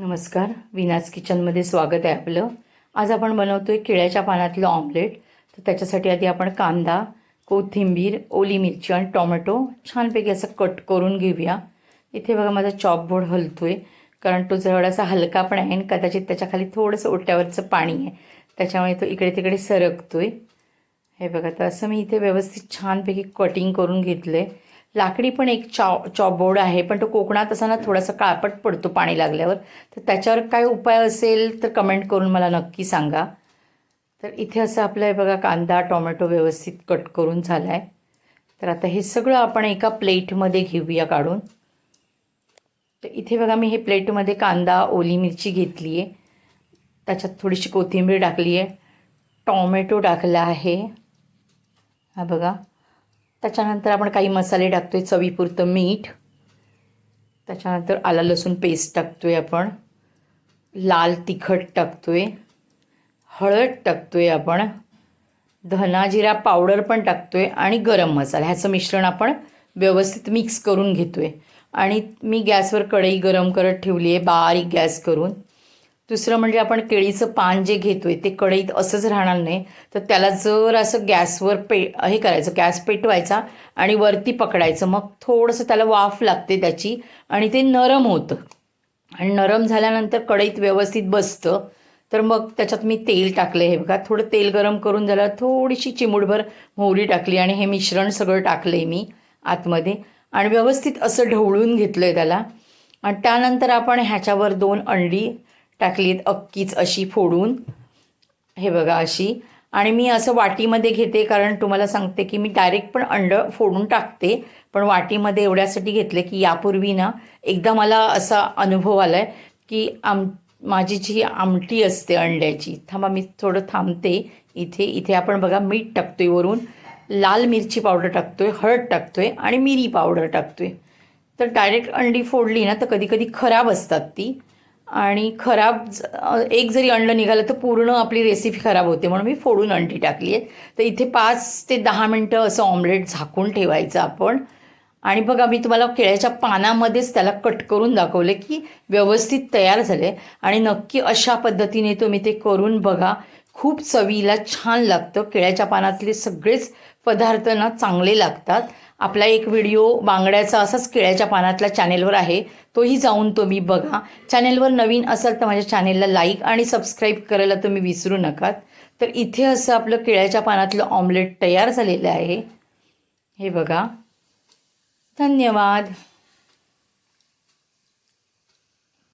नमस्कार विनाज किचनमध्ये स्वागत आहे आपलं. आज आपण बनवतो आहे केळ्याच्या पानातलं ऑमलेट तर त्याच्यासाठी आधी आपण कांदा कोथिंबीर ओली मिरची आणि टोमॅटो छानपैकी असं कट करून घेऊया. इथे बघा माझा चॉपबोर्ड हलतो आहे कारण तो जवळासा हलका पण आहे आणि कदाचित त्याच्याखाली थोडंसं ओट्यावरचं पाणी आहे. त्याच्यामुळे तो इकडे तिकडे सरकतो आहे हे बघा तर असं मी इथे व्यवस्थित छानपैकी कटिंग करून घेतलं आहे लाकडी पण एक चॉ चॉपबोर्ड आहे पण तो कोकणात असताना थोडासा काळपट पडतो पाणी लागल्यावर. तर त्याच्यावर काय उपाय असेल तर कमेंट करून मला नक्की सांगा. तर इथे असं आपलं आहे बघा कांदा टोमॅटो व्यवस्थित कट करून झाला आहे तर आता हे सगळं आपण एका प्लेटमध्ये घेऊया काढून. तर इथे बघा मी हे प्लेटमध्ये कांदा ओली मिरची घेतली आहे त्याच्यात थोडीशी कोथिंबीर टाकली आहे टॉमॅटो टाकला आहे. हा बघा. त्याच्यानंतर आपण काही मसाले टाकतो आहे चवीपुरतं मीठ. त्याच्यानंतर आला लसूण पेस्ट टाकतो आहे आपण. लाल तिखट टाकतो आहे हळद टाकतो आहे आपण. धना जिरा पावडर पण टाकतो आहे आणि गरम मसाला. ह्याचं मिश्रण आपण व्यवस्थित मिक्स करून घेतो आहे आणि मी गॅसवर कढई गरम करत ठेवली आहे बारीक गॅस करून. दुसरं म्हणजे आपण केळीचं पान जे घेतो आहे ते कढईत असंच राहणार नाही. तर त्याला जर असं गॅसवर पे हे करायचं गॅस पेटवायचा आणि वरती पकडायचं मग थोडंसं त्याला वाफ लागते त्याची आणि ते नरम होतं. आणि नरम झाल्यानंतर कढईत व्यवस्थित बसतं. तर मग त्याच्यात मी तेल टाकलं हे बघा थोडं तेल गरम करून झालं थोडीशी चिमूटभर मोहरी टाकली आणि हे मिश्रण सगळं टाकलं आहे मी आतमध्ये. आणि व्यवस्थित असं ढवळून घेतलं आहे त्याला. आणि त्यानंतर आपण ह्याच्यावर दोन अंडी टाकलीत अक्कीच अशी फोडून. हे बघा अशी. आणि मी असं वाटीमध्ये घेते कारण तुम्हाला सांगते की मी डायरेक्ट पण अंड फोडून टाकते. पण वाटीमध्ये एवढ्यासाठी घेतले की यापूर्वी ना एकदा मला असा अनुभव आला आहे की आम माझी जी आमटी असते अंड्याची थांबा मी थोडं थांबते इथे इथे आपण बघा मीठ टाकतोय वरून लाल मिरची पावडर टाकतोय हळद टाकतोय आणि मिरी पावडर टाकतोय. तर डायरेक्ट अंडी फोडली ना तर कधी कधी खराब असतात ती. आणि खराब एक जरी अंड निघालं तर पूर्ण आपली रेसिपी खराब होते म्हणून मी फोडून अंडी टाकली आहे तर इथे पाच ते दहा मिनटं असं ऑमलेट झाकून ठेवायचं आपण. आणि बघा मी तुम्हाला केळ्याच्या पानामध्येच त्याला कट करून दाखवले की व्यवस्थित तयार झाले आणि नक्की अशा पद्धतीने तुम्ही ते करून बघा. खूप चवीला छान लागतं. केळ्याच्या पानातले सगळेच पदार्थ ना चांगले लागतात. आपला एक व्हिडिओ बांगड्याचा असाच केळ्याच्या पानातला चॅनेलवर आहे. तोही जाऊन तुम्ही बघा. चॅनेलवर नवीन असाल तर माझ्या चॅनेलला लाईक आणि सबस्क्राईब करायला तुम्ही विसरू नका. तर इथे असं आपलं केळ्याच्या पानातलं ऑमलेट तयार झालेलं आहे. हे बघा. धन्यवाद.